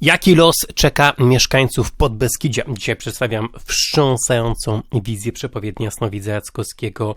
Jaki los czeka mieszkańców Podbeskidzia? Dzisiaj przedstawiam wstrząsającą wizję przepowiedni Jasnowidza Jackowskiego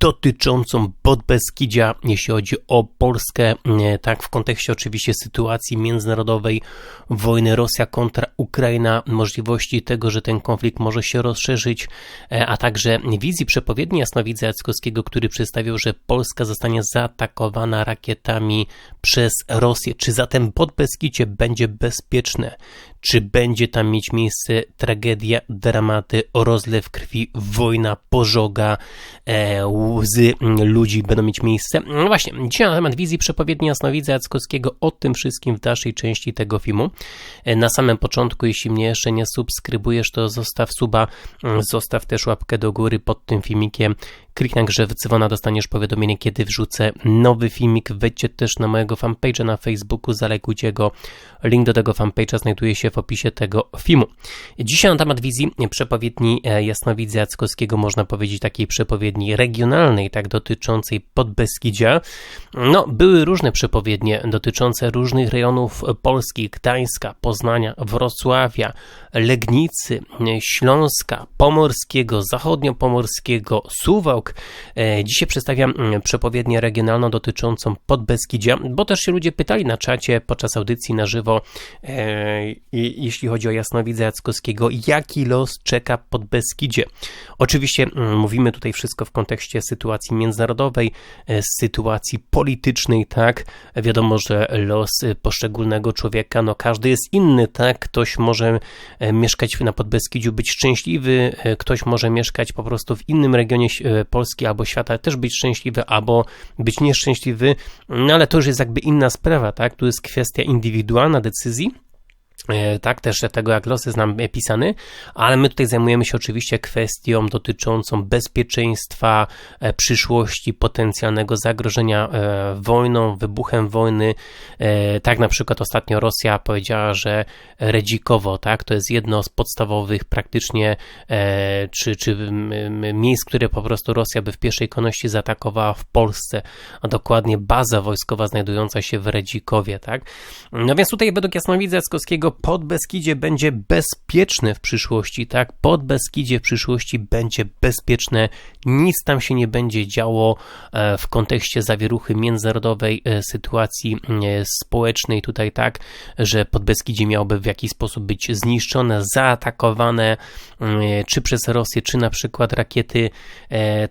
dotyczącą Podbeskidzia, jeśli chodzi o Polskę, tak w kontekście oczywiście sytuacji międzynarodowej, wojny Rosja kontra Ukraina, możliwości tego, że ten konflikt może się rozszerzyć, a także wizji przepowiedni Jasnowidza Jackowskiego, który przedstawił, że Polska zostanie zaatakowana rakietami przez Rosję. Czy zatem Podbeskidzie będzie bezpieczne? Czy będzie tam mieć miejsce tragedia, dramaty, rozlew krwi, wojna, pożoga, e, łzy ludzi będą mieć miejsce? No właśnie, dzisiaj na temat wizji przepowiedni Jasnowidza Jackowskiego o tym wszystkim w dalszej części tego filmu. E, na samym początku, jeśli mnie jeszcze nie subskrybujesz, to zostaw suba, zostaw też łapkę do góry pod tym filmikiem. Kliknij grze dzwona, dostaniesz powiadomienie, kiedy wrzucę nowy filmik. Wejdźcie też na mojego fanpage'a na Facebooku, zalajkujcie go. Link do tego fanpage'a znajduje się w opisie tego filmu. Dzisiaj na temat wizji przepowiedni e, Jasnowidza Jackowskiego, można powiedzieć takiej przepowiedni regionalnej, tak dotyczącej Podbeskidzia. No, były różne przepowiednie dotyczące różnych rejonów Polski, Gdańska, Poznania, Wrocławia, Legnicy, Śląska, Pomorskiego, Zachodniopomorskiego, Suwałk. E, dzisiaj przedstawiam przepowiednię regionalną dotyczącą Podbeskidzia, bo też się ludzie pytali na czacie podczas audycji na żywo, e, jeśli chodzi o Jasnowidza Jackowskiego, jaki los czeka Podbeskidzie. Oczywiście mówimy tutaj wszystko w kontekście sytuacji międzynarodowej, e, sytuacji politycznej, tak? Wiadomo, że los poszczególnego człowieka, no każdy jest inny, tak? Ktoś może mieszkać na Podbeskidziu, być szczęśliwy, ktoś może mieszkać po prostu w innym regionie Polski albo świata, też być szczęśliwy, albo być nieszczęśliwy, no ale to już jest jakby inna sprawa, tak? Tu jest kwestia indywidualna decyzji. E, tak, też tego jak los jest nam pisany, ale my tutaj zajmujemy się oczywiście kwestią dotyczącą bezpieczeństwa, e, przyszłości, potencjalnego zagrożenia e, wojną, wybuchem wojny. Tak na przykład ostatnio Rosja powiedziała, że Redzikowo, tak, to jest jedno z podstawowych praktycznie czy, czy miejsc, które po prostu Rosja by w pierwszej kolejności zaatakowała w Polsce, a dokładnie baza wojskowa znajdująca się w Redzikowie, tak. No więc tutaj według Jasnowidza Jackowskiego Podbeskidzie będzie bezpieczne w przyszłości, tak? Podbeskidzie w przyszłości będzie bezpieczne, nic tam się nie będzie działo e, w kontekście zawieruchy międzynarodowej e, sytuacji e, społecznej tutaj, tak? Że Podbeskidzie miałoby w jakiś sposób być zniszczone, zaatakowane, czy przez Rosję, czy na przykład rakiety.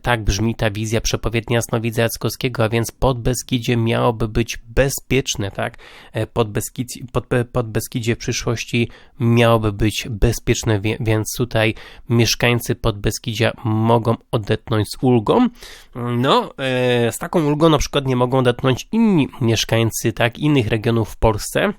Tak brzmi ta wizja przepowiednia Jasnowidza Jackowskiego, a więc Podbeskidzie miałoby być bezpieczne, tak? Podbeskidzie, pod, Podbeskidzie w przyszłości miałoby być bezpieczne, więc tutaj mieszkańcy Podbeskidzia mogą odetchnąć z ulgą. No, e, z taką ulgą na przykład nie mogą odetchnąć inni mieszkańcy tak innych regionów w Polsce.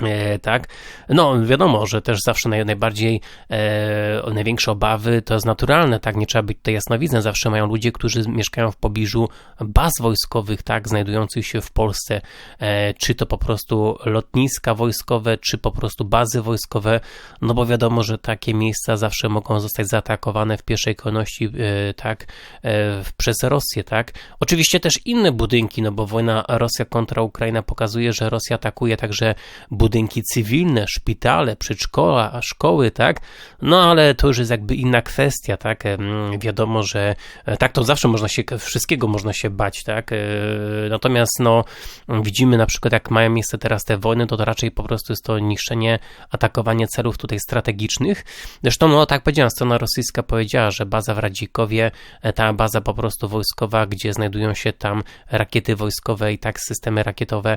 E, tak, no wiadomo, że też zawsze naj, najbardziej e, największe obawy to jest naturalne, tak, nie trzeba być tutaj jasnowidzem, zawsze mają ludzie, którzy mieszkają w pobliżu baz wojskowych, tak, znajdujących się w Polsce, e, czy to po prostu lotniska wojskowe, czy po prostu bazy wojskowe, no bo wiadomo, że takie miejsca zawsze mogą zostać zaatakowane w pierwszej kolejności, e, tak, e, przez Rosję, tak. Oczywiście też inne budynki, no bo wojna Rosja kontra Ukraina pokazuje, że Rosja atakuje także budynki cywilne, szpitale, przedszkola, szkoły, tak? No ale to już jest jakby inna kwestia, tak? Wiadomo, że e, tak to zawsze można się, wszystkiego można się bać, tak? E, natomiast no widzimy na przykład jak mają miejsce teraz te wojny, to, to raczej po prostu jest to niszczenie, atakowanie celów tutaj strategicznych. Zresztą, no tak powiedziałem, strona rosyjska powiedziała, że baza w Radzikowie, e, ta baza po prostu wojskowa, gdzie znajdują się tam rakiety wojskowe i tak systemy rakietowe,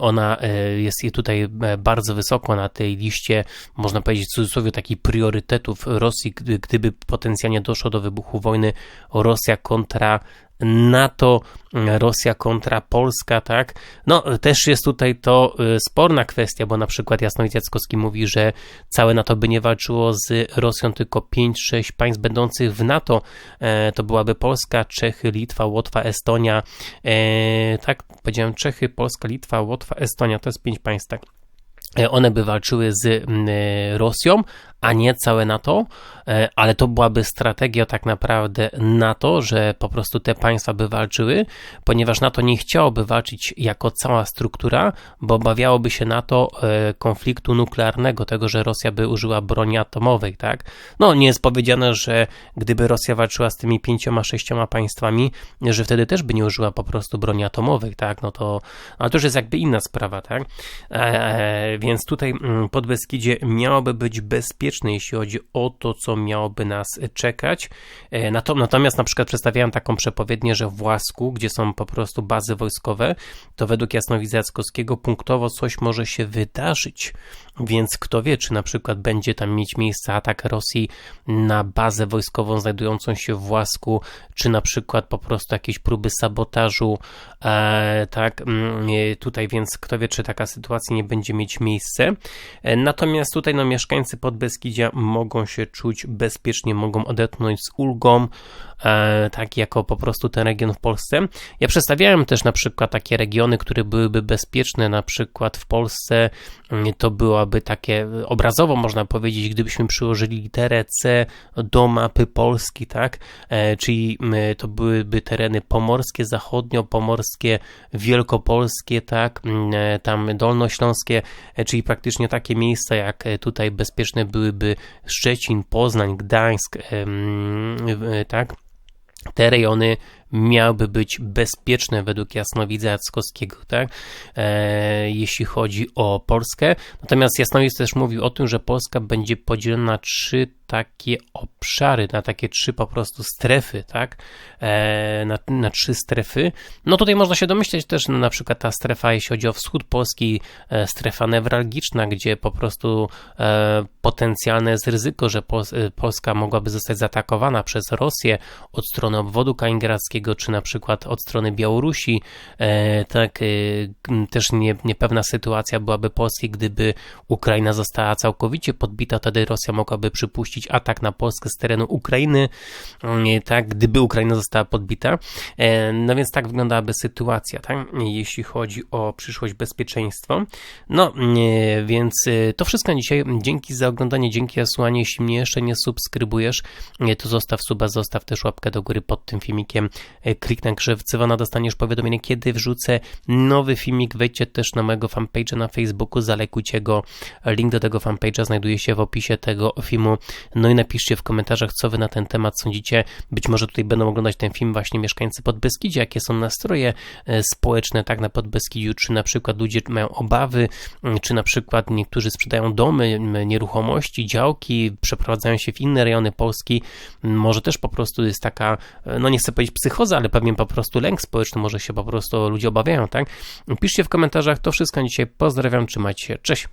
ona jest i tutaj tutaj e, bardzo wysoko na tej liście, można powiedzieć w cudzysłowie, takich priorytetów Rosji, gdyby potencjalnie doszło do wybuchu wojny Rosja kontra NATO, Rosja kontra Polska, tak? No, też jest tutaj to e, sporna kwestia, bo na przykład Jasnowic Jackowski mówi, że całe NATO by nie walczyło z Rosją, tylko 5-6 państw będących w NATO. E, to byłaby Polska, Czechy, Litwa, Łotwa, Estonia. Tak, powiedziałem Czechy, Polska, Litwa, Łotwa, Estonia, to jest 5 państw, tak? one by walczyły z Rosją, a nie całe NATO, e, ale to byłaby strategia tak naprawdę NATO, że po prostu te państwa by walczyły, ponieważ NATO nie chciałoby walczyć jako cała struktura, bo obawiałoby się NATO e, konfliktu nuklearnego, tego, że Rosja by użyła broni atomowej, tak? No, nie jest powiedziane, że gdyby Rosja walczyła z tymi pięcioma, sześcioma państwami, że wtedy też by nie użyła po prostu broni atomowej, tak? No to, ale to już jest jakby inna sprawa, tak? E, więc tutaj mm, pod Beskidzie miałoby być bezpieczne, jeśli chodzi o to, co miałoby nas czekać. E, natomiast na przykład przedstawiałem taką przepowiednię, że w Łasku, gdzie są po prostu bazy wojskowe, to według Jasnowidza punktowo coś może się wydarzyć. Więc kto wie, czy na przykład będzie tam mieć miejsce atak Rosji na bazę wojskową znajdującą się w Łasku, czy na przykład po prostu jakieś próby sabotażu, e, tak, mm, tutaj więc kto wie, czy taka sytuacja nie będzie mieć miejsce. Natomiast tutaj no mieszkańcy Podbeskidzia mogą się czuć bezpiecznie, mogą odetchnąć z ulgą, e, tak jako po prostu ten region w Polsce. Ja przedstawiałem też na przykład takie regiony, które byłyby bezpieczne, na przykład w Polsce mm, to byłaby takie obrazowo można powiedzieć, gdybyśmy przyłożyli literę C do mapy Polski, tak, e, czyli to byłyby tereny pomorskie, zachodnio-pomorskie, wielkopolskie, tak, tam dolnośląskie, e, czyli praktycznie takie miejsca jak tutaj bezpieczne byłyby Szczecin, Poznań, Gdańsk, tak, te rejony miałyby być bezpieczne według jasnowidza Jackowskiego, tak? E, jeśli chodzi o Polskę. Natomiast jasnowidz też mówił o tym, że Polska będzie podzielona na trzy takie obszary, na takie trzy po prostu strefy, tak? E, na, na trzy strefy. No tutaj można się domyśleć też no, na przykład ta strefa, jeśli chodzi o wschód Polski, e, strefa newralgiczna, gdzie po prostu e, potencjalne jest ryzyko, że Pol e, Polska mogłaby zostać zaatakowana przez Rosję od strony obwodu kaliningradzkiego, czy na przykład od strony Białorusi. E, tak, e, też nie, niepewna sytuacja byłaby Polski, gdyby Ukraina została całkowicie podbita, wtedy Rosja mogłaby przypuścić atak na Polskę z terenu Ukrainy, mm, tak, gdyby Ukraina została podbita. E, no więc tak wyglądałaby sytuacja, tak, jeśli chodzi o przyszłość bezpieczeństwo. No, więc to wszystko na dzisiaj. Dzięki za oglądanie, dzięki za słuchanie. Jeśli mnie jeszcze nie subskrybujesz, to zostaw suba, zostaw też łapkę do góry pod tym filmikiem. Kliknę krzyw dzwona, dostaniesz powiadomienie, kiedy wrzucę nowy filmik. Wejdźcie też na mojego fanpage'a na Facebooku, zalekujcie go. Link do tego fanpage'a znajduje się w opisie tego filmu. No i napiszcie w komentarzach, co wy na ten temat sądzicie. Być może tutaj będą oglądać ten film właśnie mieszkańcy Podbeskidzia, jakie są nastroje e, społeczne tak na Podbeskidziu, czy na przykład ludzie mają obawy, czy na przykład niektórzy sprzedają domy, nieruchomości, działki, przeprowadzają się w inne rejony Polski. Może też po prostu jest taka, e, no nie chcę powiedzieć psychoza, ale pewnie po prostu lęk społeczny, może się po prostu ludzie obawiają, tak? Piszcie w komentarzach, to wszystko dzisiaj. Pozdrawiam, trzymajcie się, cześć!